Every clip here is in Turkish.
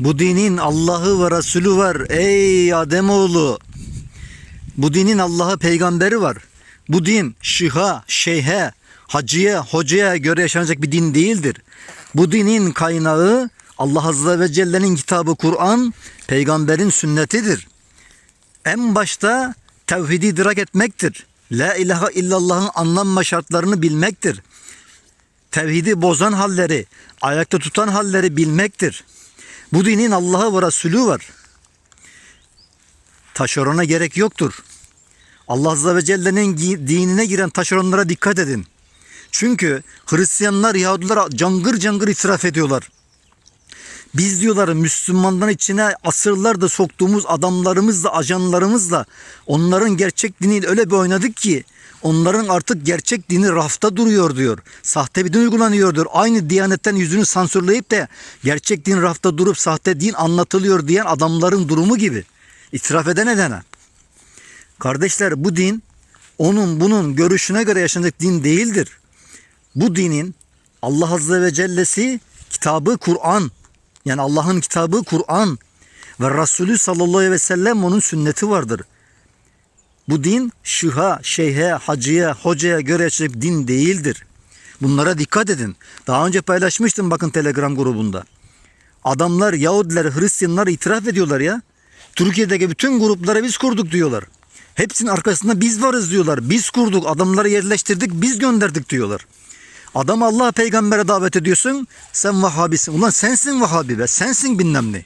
Bu dinin Allah'ı ve Resulü var. Ey Ademoğlu. Bu dinin Allah'ı peygamberi var. Bu din şıha, şeyhe, hacıya, hocaya göre yaşanacak bir din değildir. Bu dinin kaynağı Allah Azze ve Celle'nin kitabı Kur'an, peygamberin sünnetidir. En başta tevhidi idrak etmektir. La ilahe illallah'ın anlam ve şartlarını bilmektir. Tevhidi bozan halleri, ayakta tutan halleri bilmektir. Bu dinin Allah'ı ve Resulü var. Taşerona gerek yoktur. Allah Azze ve Celle'nin dinine giren taşeronlara dikkat edin. Çünkü Hristiyanlar Yahudiler cangır cangır israf ediyorlar. Biz diyorlar Müslümanların içine asırlarda soktuğumuz adamlarımızla, ajanlarımızla onların gerçek diniyle öyle bir oynadık ki onların artık gerçek dini rafta duruyor diyor. Sahte bir din uygulanıyor diyor. Aynı diyanetten yüzünü sansürleyip de gerçek din rafta durup sahte din anlatılıyor diyen adamların durumu gibi. İtiraf eden edene. Kardeşler bu din onun bunun görüşüne göre yaşanacak din değildir. Bu dinin Allah Azze ve Celle'si kitabı Kur'an. Yani Allah'ın kitabı Kur'an ve Resulü sallallahu aleyhi ve sellem onun sünneti vardır. Bu din şıha, şeyhe, hacıya, hocaya göre yaşayacak din değildir. Bunlara dikkat edin. Daha önce paylaşmıştım bakın Telegram grubunda. Adamlar Yahudiler, Hristiyanlar itiraf ediyorlar ya. Türkiye'deki bütün gruplara biz kurduk diyorlar. Hepsinin arkasında biz varız diyorlar. Biz kurduk, adamları yerleştirdik, biz gönderdik diyorlar. Adam Allah peygambere davet ediyorsun. Sen Vahabisin. Ulan sensin Vahabi be. Sensin bilmem ne.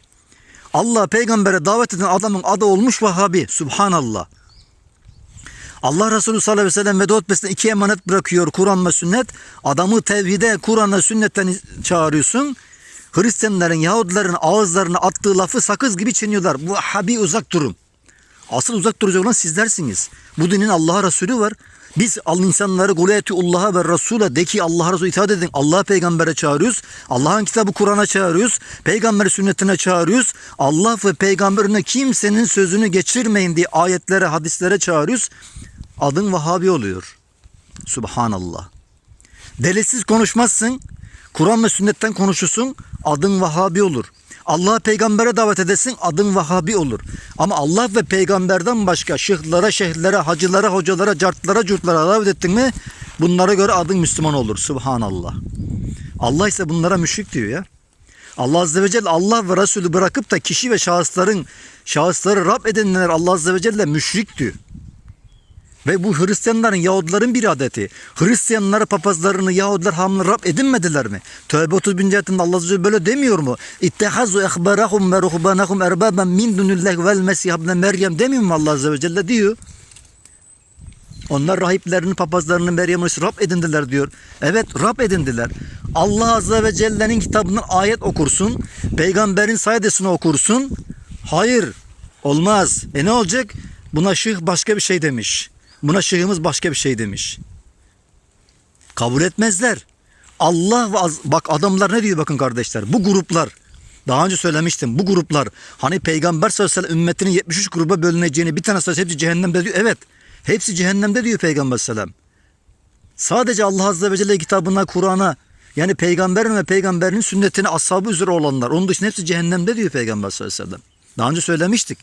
Allah peygambere davet eden adamın adı olmuş Vahabi. Subhanallah. Allah Resulü sallallahu aleyhi ve sellem veda hutbesinde iki emanet bırakıyor. Kur'an ve sünnet. Adamı tevhide, Kur'an'a, sünnetten çağırıyorsun. Hristiyanların, Yahudilerin ağızlarına attığı lafı sakız gibi çiğniyorlar. Bu Vahabi uzak durun. Asıl uzak duracak olan sizlersiniz. Bu dinin Allah'a Resulü var. Biz al insanları Allah'a ve Resul'e de ki Allah'a Resulü itaat edin. Allah'a peygambere çağırıyoruz. Allah'ın kitabı Kur'an'a çağırıyoruz. Peygamber sünnetine çağırıyoruz. Allah ve peygamberine kimsenin sözünü geçirmeyin diye ayetlere, hadislere çağırıyoruz. Adın Vahabi oluyor. Subhanallah. Delilsiz konuşmazsın. Kur'an ve sünnetten konuşursun. Adın Vahabi olur. Allah'a peygambere davet edesin adın Vahabi olur. Ama Allah ve peygamberden başka şıhlara, şehirlere, hacılara, hocalara, cartlara, curtlara davet ettin mi bunlara göre adın Müslüman olur. Subhanallah. Allah ise bunlara müşrik diyor ya. Allah Azze ve Celle Allah ve Resulü bırakıp da kişi ve şahısların şahısları Rab edinenler Allah Azze ve Celle müşrik diyor. Ve bu Hristiyanların, Yahudilerin bir adeti. Hristiyanları, papazlarını, Yahudiler hamle Rab edinmediler mi? Tövbe 31. ayetinde Allah Azze böyle demiyor mu? İttehazu ehbarahum ve ruhbanahum erbaben min dunillah vel mesih ibn Meryem demiyor mu Allah Azze ve Celle diyor. Onlar rahiplerini, papazlarını Meryem'i Rab edindiler diyor. Evet Rab edindiler. Allah Azze ve Celle'nin kitabından ayet okursun. Peygamberin sayedesini okursun. Hayır olmaz. E ne olacak? Buna şıh başka bir şey demiş. Buna şıhımız başka bir şey demiş. Kabul etmezler. Allah bak adamlar ne diyor bakın kardeşler. Bu gruplar daha önce söylemiştim. Bu gruplar hani peygamber sallallahu aleyhi ve sellem ümmetinin 73 gruba bölüneceğini bir tanesi hepsi cehennemde diyor. Evet. Hepsi cehennemde diyor peygamber sallallahu aleyhi ve sellem. Sadece Allah azze ve celle kitabına, Kur'an'a yani peygamberin ve peygamberin sünnetine ashabı üzere olanlar. Onun dışında hepsi cehennemde diyor peygamber sallallahu aleyhi ve sellem. Daha önce söylemiştik.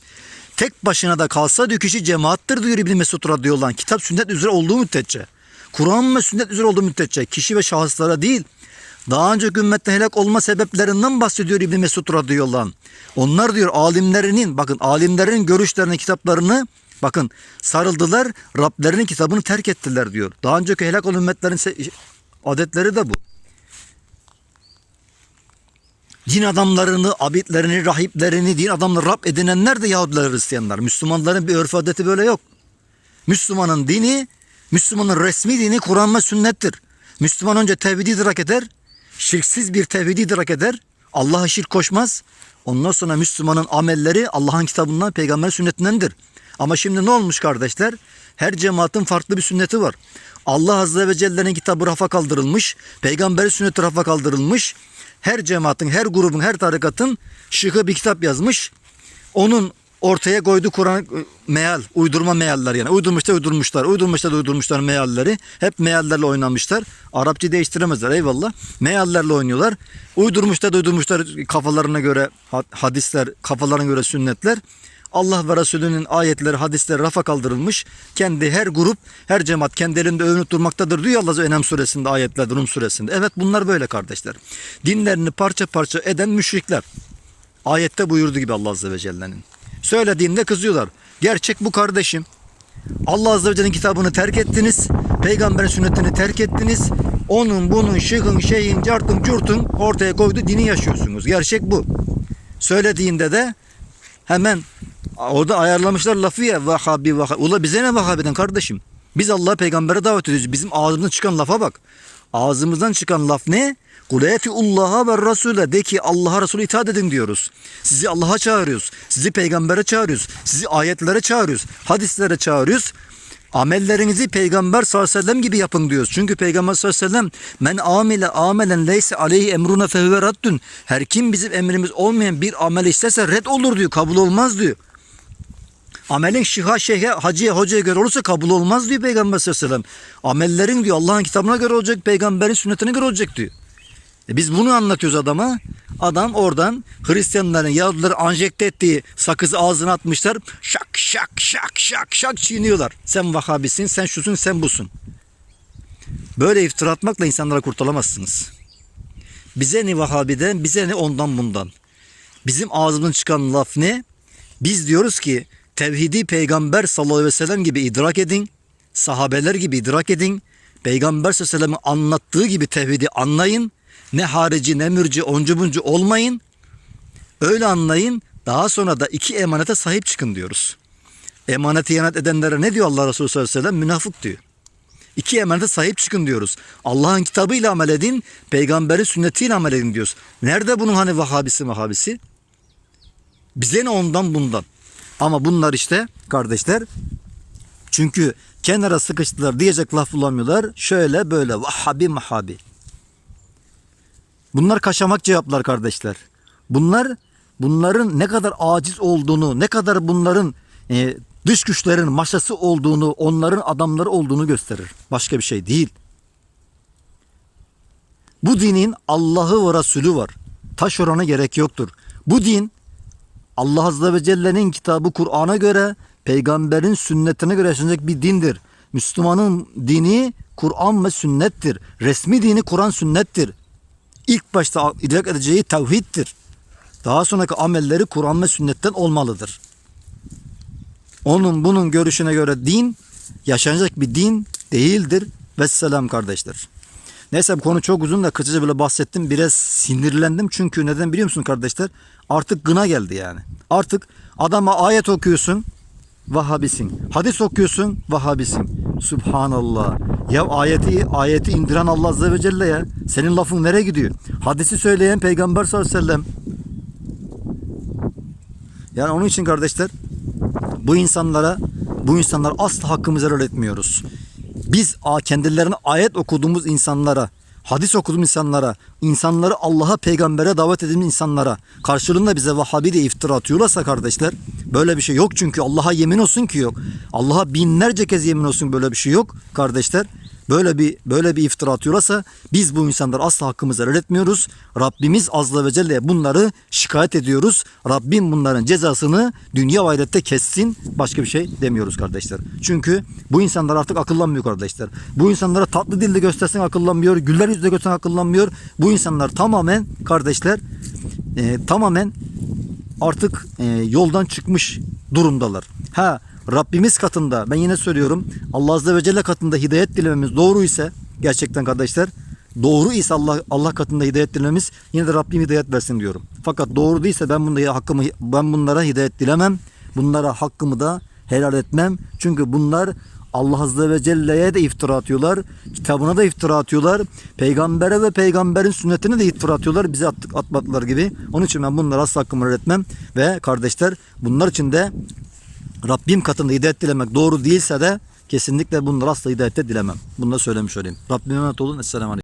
Tek başına da kalsa diyor kişi cemaattir diyor İbn Mesud radıyallahu anh. Kitap sünnet üzere olduğu müddetçe. Kur'an ve sünnet üzere olduğu müddetçe kişi ve şahıslara değil. Daha önce ümmette helak olma sebeplerinden bahsediyor İbn Mesud radıyallahu anh. Onlar diyor alimlerinin bakın alimlerin görüşlerini kitaplarını bakın sarıldılar Rablerinin kitabını terk ettiler diyor. Daha önceki helak olan ümmetlerin adetleri de bu. Din adamlarını, abidlerini, rahiplerini, din adamları Rab edinenler de Yahudiler, Hristiyanlar. Müslümanların bir örf adeti böyle yok. Müslümanın dini, Müslümanın resmi dini Kur'an ve sünnettir. Müslüman önce tevhidi idrak eder, şirksiz bir tevhidi idrak eder, Allah'a şirk koşmaz. Ondan sonra Müslümanın amelleri Allah'ın kitabından, peygamberin sünnetindendir. Ama şimdi ne olmuş kardeşler? Her cemaatin farklı bir sünneti var. Allah Azze ve Celle'nin kitabı rafa kaldırılmış, peygamberin sünneti rafa kaldırılmış. Her cemaatin, her grubun, her tarikatın şıkı bir kitap yazmış. Onun ortaya koydu Kur'an meal, uydurma mealler yani. Uydurmuşlar, uydurmuşlar, uydurmuşlar, uydurmuşlar mealleri. Hep meallerle oynamışlar. Arapça değiştiremezler eyvallah. Meallerle oynuyorlar. Uydurmuşlar, uydurmuşlar kafalarına göre ha- hadisler, kafalarına göre sünnetler. Allah ve Resulünün ayetleri, hadisleri rafa kaldırılmış. Kendi her grup, her cemaat kendi elinde övünüp durmaktadır diyor Allah Enam suresinde, ayetlerde, Rum suresinde. Evet bunlar böyle kardeşler. Dinlerini parça parça eden müşrikler. Ayette buyurdu gibi Allah Azze ve Celle'nin. Söylediğinde kızıyorlar. Gerçek bu kardeşim. Allah Azze ve Celle'nin kitabını terk ettiniz. Peygamberin sünnetini terk ettiniz. Onun bunun şıkın şeyin cartın curtun ortaya koydu dini yaşıyorsunuz. Gerçek bu. Söylediğinde de hemen orada ayarlamışlar lafı ya Vahabi Vahabi. Ula bize ne Vahabi'den kardeşim? Biz Allah'a peygambere davet ediyoruz. Bizim ağzımızdan çıkan lafa bak. Ağzımızdan çıkan laf ne? Kuletiullaha ve Rasule de ki Allah'a Resulü itaat edin diyoruz. Sizi Allah'a çağırıyoruz. Sizi peygambere çağırıyoruz. Sizi ayetlere çağırıyoruz. Hadislere çağırıyoruz. Amellerinizi peygamber sallallahu aleyhi ve sellem gibi yapın diyoruz. Çünkü peygamber sallallahu aleyhi ve sellem men amile amelen leyse aleyhi emruna fehuve raddun. Her kim bizim emrimiz olmayan bir amel isterse red olur diyor. Kabul olmaz diyor. Amelin şiha şeyhe, hacıya, hocaya göre olursa kabul olmaz diyor Peygamber sallallahu aleyhi ve sellem. Amellerin diyor Allah'ın kitabına göre olacak, peygamberin sünnetine göre olacak diyor. E biz bunu anlatıyoruz adama. Adam oradan Hristiyanların, Yahudileri anjekte ettiği sakızı ağzına atmışlar. Şak şak şak şak şak çiğniyorlar. Sen Vahabisin, sen şusun, sen busun. Böyle iftira atmakla insanlara kurtulamazsınız. Bize ne Vahabiden, bize ne ondan bundan. Bizim ağzımızdan çıkan laf ne? Biz diyoruz ki tevhidi peygamber sallallahu aleyhi ve sellem gibi idrak edin. Sahabeler gibi idrak edin. Peygamber sallallahu aleyhi ve sellem'in anlattığı gibi tevhidi anlayın. Ne harici ne mürci oncu buncu olmayın. Öyle anlayın. Daha sonra da iki emanete sahip çıkın diyoruz. Emaneti ihanet edenlere ne diyor Allah Resulü sallallahu aleyhi ve sellem? Münafık diyor. İki emanete sahip çıkın diyoruz. Allah'ın kitabıyla amel edin, peygamberin sünnetiyle amel edin diyoruz. Nerede bunun hani Vahabisi Vahabisi? Bize ne ondan bundan. Ama bunlar işte kardeşler çünkü kenara sıkıştılar diyecek laf bulamıyorlar. Şöyle böyle Vahabi Mahabi. Bunlar kaşamak cevaplar kardeşler. Bunlar bunların ne kadar aciz olduğunu, ne kadar bunların e, dış güçlerin maşası olduğunu, onların adamları olduğunu gösterir. Başka bir şey değil. Bu dinin Allah'ı ve Resulü var. Taş orana gerek yoktur. Bu din Allah Azze ve Celle'nin kitabı Kur'an'a göre, peygamberin sünnetine göre yaşanacak bir dindir. Müslümanın dini Kur'an ve sünnettir. Resmi dini Kur'an sünnettir. İlk başta idrak edeceği tevhiddir. Daha sonraki amelleri Kur'an ve sünnetten olmalıdır. Onun bunun görüşüne göre din yaşanacak bir din değildir. Vesselam kardeşler. Neyse bu konu çok uzun da kısaca böyle bahsettim. Biraz sinirlendim çünkü neden biliyor musun kardeşler? Artık gına geldi yani. Artık adama ayet okuyorsun. Vahabisin. Hadis okuyorsun. Vahabisin. Subhanallah. Ya ayeti ayeti indiren Allah Azze ve Celle ya. Senin lafın nereye gidiyor? Hadisi söyleyen Peygamber sallallahu aleyhi ve sellem. Yani onun için kardeşler bu insanlara bu insanlar asla hakkımızı helal etmiyoruz. Biz kendilerine ayet okuduğumuz insanlara, hadis okuduğumuz insanlara, insanları Allah'a, peygambere davet edilen insanlara karşılığında bize Vahabi diye iftira atıyorlarsa kardeşler böyle bir şey yok çünkü Allah'a yemin olsun ki yok. Allah'a binlerce kez yemin olsun böyle bir şey yok kardeşler. Böyle bir böyle bir iftira atıyorlarsa biz bu insanları asla hakkımızı helal etmiyoruz. Rabbimiz Azze ve Celle bunları şikayet ediyoruz. Rabbim bunların cezasını dünya ve kessin. Başka bir şey demiyoruz kardeşler. Çünkü bu insanlar artık akıllanmıyor kardeşler. Bu insanlara tatlı dilde göstersen akıllanmıyor. Güller yüzle göstersen akıllanmıyor. Bu insanlar tamamen kardeşler e, tamamen artık e, yoldan çıkmış durumdalar. Ha Rabbimiz katında ben yine söylüyorum Allah Azze ve Celle katında hidayet dilememiz doğru ise gerçekten kardeşler doğru ise Allah Allah katında hidayet dilememiz yine de Rabbim hidayet versin diyorum. Fakat doğru değilse ben bunda hakkımı ben bunlara hidayet dilemem. Bunlara hakkımı da helal etmem. Çünkü bunlar Allah Azze ve Celle'ye de iftira atıyorlar. Kitabına da iftira atıyorlar. Peygambere ve peygamberin sünnetine de iftira atıyorlar. Bize attık, atmadılar gibi. Onun için ben bunlara asla hakkımı helal etmem. Ve kardeşler bunlar için de Rabbim katında hidayet dilemek doğru değilse de kesinlikle bunları asla hidayette dilemem. Bunu da söylemiş olayım. Rabbime emanet olun. Esselamu Aleyküm.